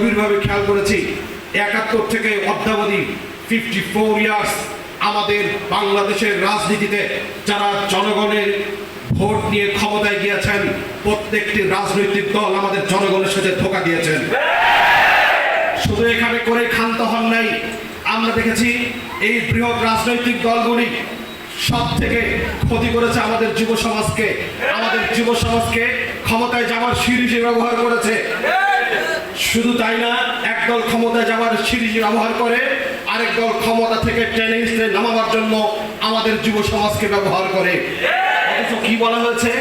গভীরভাবে খেয়াল করেছি। একাত্তর থেকে অদ্যাবধি ফিফটি ফোর ইয়ার্স আমাদের বাংলাদেশের রাজনীতিতে যারা জনগণের ভোট নিয়ে ক্ষমতায় গিয়েছেন, প্রত্যেকটি রাজনৈতিক দল আমাদের জনগণের সাথে ধোকা দিয়েছেন। শুধু এখানে করে ক্ষান্ত হন নাই, আমরা দেখেছি এই বৃহৎ রাজনৈতিক দলগুলি সব থেকে ক্ষতি করেছে আমাদের যুব সমাজকে আমাদের যুব সমাজকে ক্ষমতায় যাওয়ার সিরিজে ব্যবহার করেছে শুধু তাই না একদল ক্ষমতায় যাওয়ার সিরিজ ব্যবহার করে আরেক দল ক্ষমতা থেকে টেনে হিসেবে নামাবার জন্য আমাদের যুব সমাজকে ব্যবহার করে। অথচ কি বলা হয়েছে?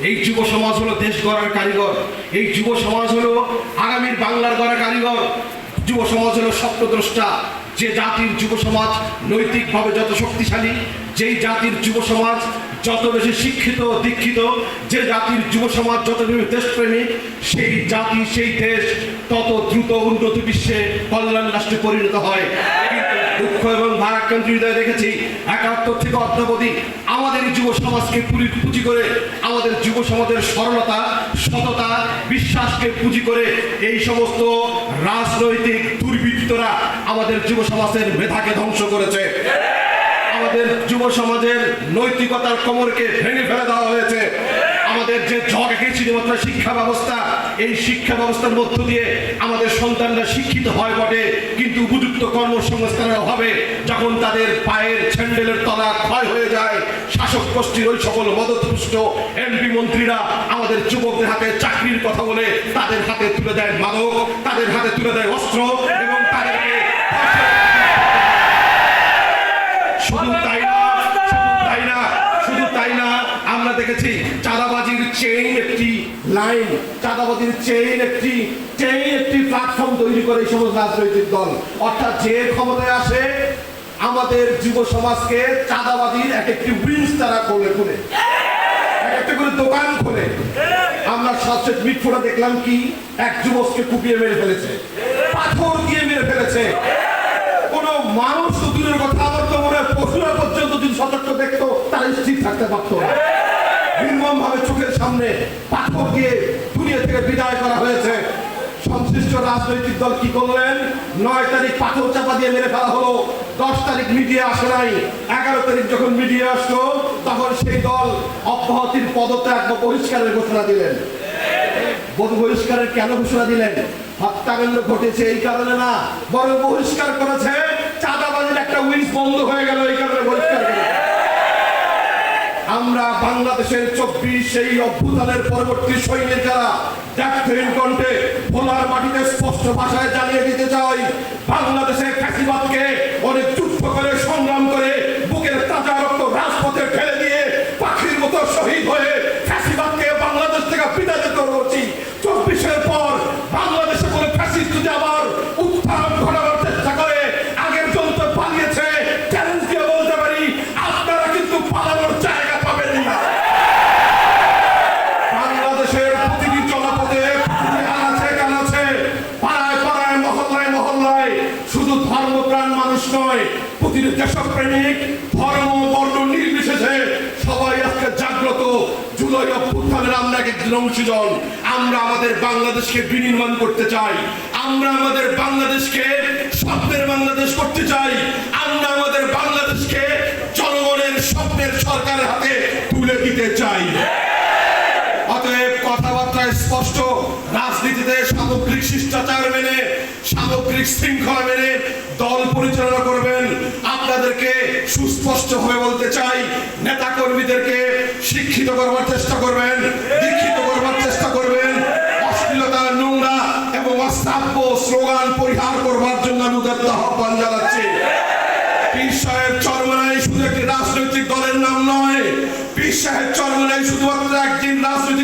এই যুব সমাজ হলো দেশ গড়ার কারিগর। এই যুব সমাজ হলো আগামীর বাংলার গড়া কারিগর। যুব সমাজ হলো স্বপ্নদ্রষ্টা। যে জাতির যুব সমাজ নৈতিকভাবে যত শক্তিশালী, যেই জাতির যুব সমাজ যত বেশি শিক্ষিত, দীক্ষিত যে জাতির যুব সমাজ যত বেশি দেশপ্রেমিক সেই জাতি, সেই দেশ তত দ্রুত উন্নত বিশ্বে কল্যাণ রাষ্ট্রে পরিণত হয়। দুঃখ এবং ভারাক্রান্ত হৃদয়ে দেখেছি, একাত্তর থেকে অদ্যাবধি আমাদের যুব সমাজকে পুরি, পুঁজি করে আমাদের যুব সমাজের সরলতা, সততা, বিশ্বাসকে পুঁজি করে এই সমস্ত রাজনৈতিক দুর্বৃত্তরা আমাদের যুব সমাজের মেধাকে ধ্বংস করেছে। আমাদের যুব সমাজের নৈতিকতার কোমরকে ভেঙে ফেলে দেওয়া হয়েছে। আমাদের যে জগ এঁকেছিল মাত্র শিক্ষা ব্যবস্থা, এই শিক্ষা ব্যবস্থার মধ্য দিয়ে আমাদের সন্তানরা শিক্ষিত হয় বটে, কিন্তু উপযুক্ত কর্মসংস্থানের অভাবে যখন তাদের পায়ের স্যান্ডেলের তলা ক্ষয় হয়ে যায়, শাসক গোষ্ঠীর ওই সকল মদতপুষ্ট এমপি মন্ত্রীরা আমাদের যুবকদের হাতে চাকরির কথা বলে তাদের হাতে তুলে দেয় মাদক, তাদের হাতে তুলে দেয় অস্ত্র এবং তাদেরকে শুধু তাই না শুধু তাই না আমরা দেখেছি, চাঁদাবাজির চেইন একটি লাইন চাঁদাবাজির চেইন একটি চেইন একটি প্ল্যাটফর্ম তৈরি করে এই সমস্ত রাজনৈতিক দল। অর্থাৎ যে ক্ষমতায় আসে, আমাদের যুব সমাজকে চাঁদাবাজির এক একটি উইংস তারা খোলে, খুলে। করে দোকান খোলে। আমরা সবচেয়ে মিটফোটা দেখলাম কি, এক যুবককে কুপিয়ে মেরে ফেলেছে। পাথর দিয়ে সামনে পাথর দিয়ে দুনিয়া থেকে বিদায় করা হয়েছে। সংশ্লিষ্ট রাজনৈতিক দল কি করলেন? নয় তারিখ পাথর চাপা দিয়ে মেরে ফেলা হলো। দশ তারিখ মিডিয়া আসে নাই। এগারো তারিখ যখন মিডিয়া আসলো, তখন সেই দল অব্যাহতির পদত্যাগ বা বহিষ্কারের ঘোষণা দিলেন। বহিষ্কারের কেন ঘোষণা দিলেন? হত্যাকাণ্ড ঘটেছে এই কারণে না, বরং বহিষ্কার করেছে। চাঁদাবাজির একটা উইংস বন্ধ হয়ে গেল এই কারণে বহিষ্কার করেছে। আমরা বাংলাদেশের চব্বিশ সেই অভ্যুত্থানের পরবর্তী সৈনিক যারা ডাক্তারের কণ্ঠে ভোলার মাটিতে স্পষ্ট ভাষায় জানিয়ে দিতে চাই বাংলাদেশের ফ্যাসিবাদকে শুধু ধর্মপ্রাণ মানুষ নয়, প্রতিটি দেশপ্রেমিক, ধর্ম, বর্ণ নির্বিশেষে সবাই আজকে জাগ্রত। জুলাই অভ্যুত্থানের আমরা এক একজন অংশীজন। আমরা আমাদের বাংলাদেশকে বিনির্মাণ করতে চাই। আমরা আমাদের বাংলাদেশকে স্বপ্নের বাংলাদেশ করতে চাই। আমরা আমাদের বাংলাদেশকে জনগণের স্বপ্নের সরকারের হাতে তুলে দিতে চাই। স্পষ্ট রাজনীতিতে সামগ্রিক শিষ্টাচার মেনে, সামগ্রিক শৃঙ্খলা মেনে দল পরিচালনা করবেন। আপনাদেরকে সুস্পষ্ট হয়ে বলতে চাই নেতা কর্মীদেরকে শিক্ষিত করবার চেষ্টা করবেন, দীক্ষিত করবার চেষ্টা করবেন। অশ্লীলতা, নোংরা এবং অস্থাব্য স্লোগান পরিহার করবার জন্য আমি উদাত্ত আহ্বান জানাচ্ছি। পীর সাহেব শুধু একটি রাজনৈতিক দলের নাম নয়, পীর সাহেব চরমনাই শুধুমাত্র একদিন রাজনৈতিক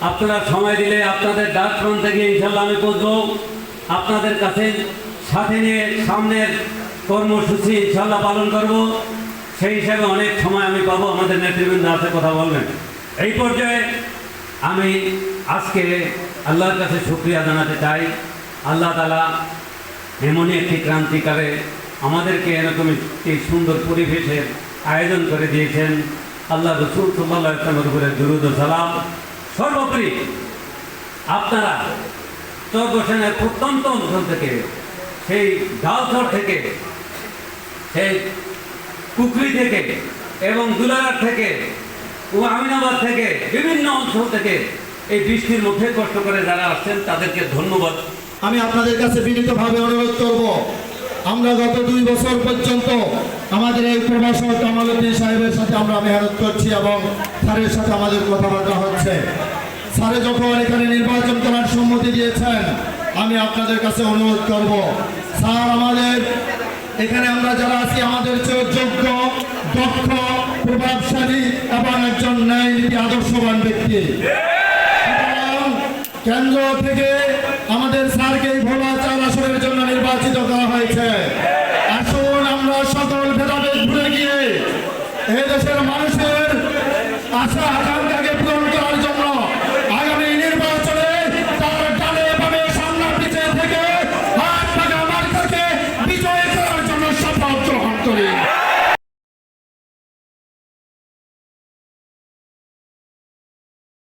আপনারা সময় দিলে আপনাদের ডাক প্রান্তে গিয়ে ইনশাল্লাহ আমি বসবো আপনাদের কাছে সাথে নিয়ে সামনের কর্মসূচি ইনশাল্লাহ পালন করব। সেই হিসাবে অনেক সময় আমি পাবো, আমাদের নেতৃবৃন্দ আছে, কথা বলবেন। এই পর্যায়ে আমি আজকে আল্লাহর কাছে শুক্রিয়া জানাতে চাই। আল্লাহ তালা এমনই একটি ক্রান্তিকালে আমাদেরকে এরকম একটি সুন্দর পরিবেশের আয়োজন করে দিয়েছেন। আল্লাহ রসুল সাল্লাহ ইসলামের উপরে দুরুদ সালাম। সর্বোপরি আপনারা চর্বসেনের প্রত্যন্ত অঞ্চল থেকে, সেই ডালচর থেকে, সেই কুকরি থেকে এবং দুলারার থেকে ও আমিনাবাদ থেকে বিভিন্ন অঞ্চল থেকে এই বৃষ্টির মধ্যে কষ্ট করে যারা আসছেন, তাদেরকে ধন্যবাদ। আমি আপনাদের কাছে বিনীতভাবে অনুরোধ করব, আমরা গত দুই বছর পর্যন্ত আমাদের এই প্রভাষক কামালুদ্দিন সাহেবের সাথে আমরা মেহনত করছি এবং স্যারের সাথে আমাদের কথাবার্তা হচ্ছে। স্যারে যখন এখানে নির্বাচন করার সম্মতি দিয়েছেন, আমি আপনাদের কাছে অনুরোধ করব। স্যার, আমাদের এখানে আমরা যারা আছি, আমাদের চেয়ে যোগ্য, দক্ষ, প্রভাবশালী এবং একজন ন্যায় নীতি আদর্শবান ব্যক্তি। কেন্দ্র থেকে আমাদের স্যারকে ভোলা চার আসনের জন্য নির্বাচিত করা হয়েছে।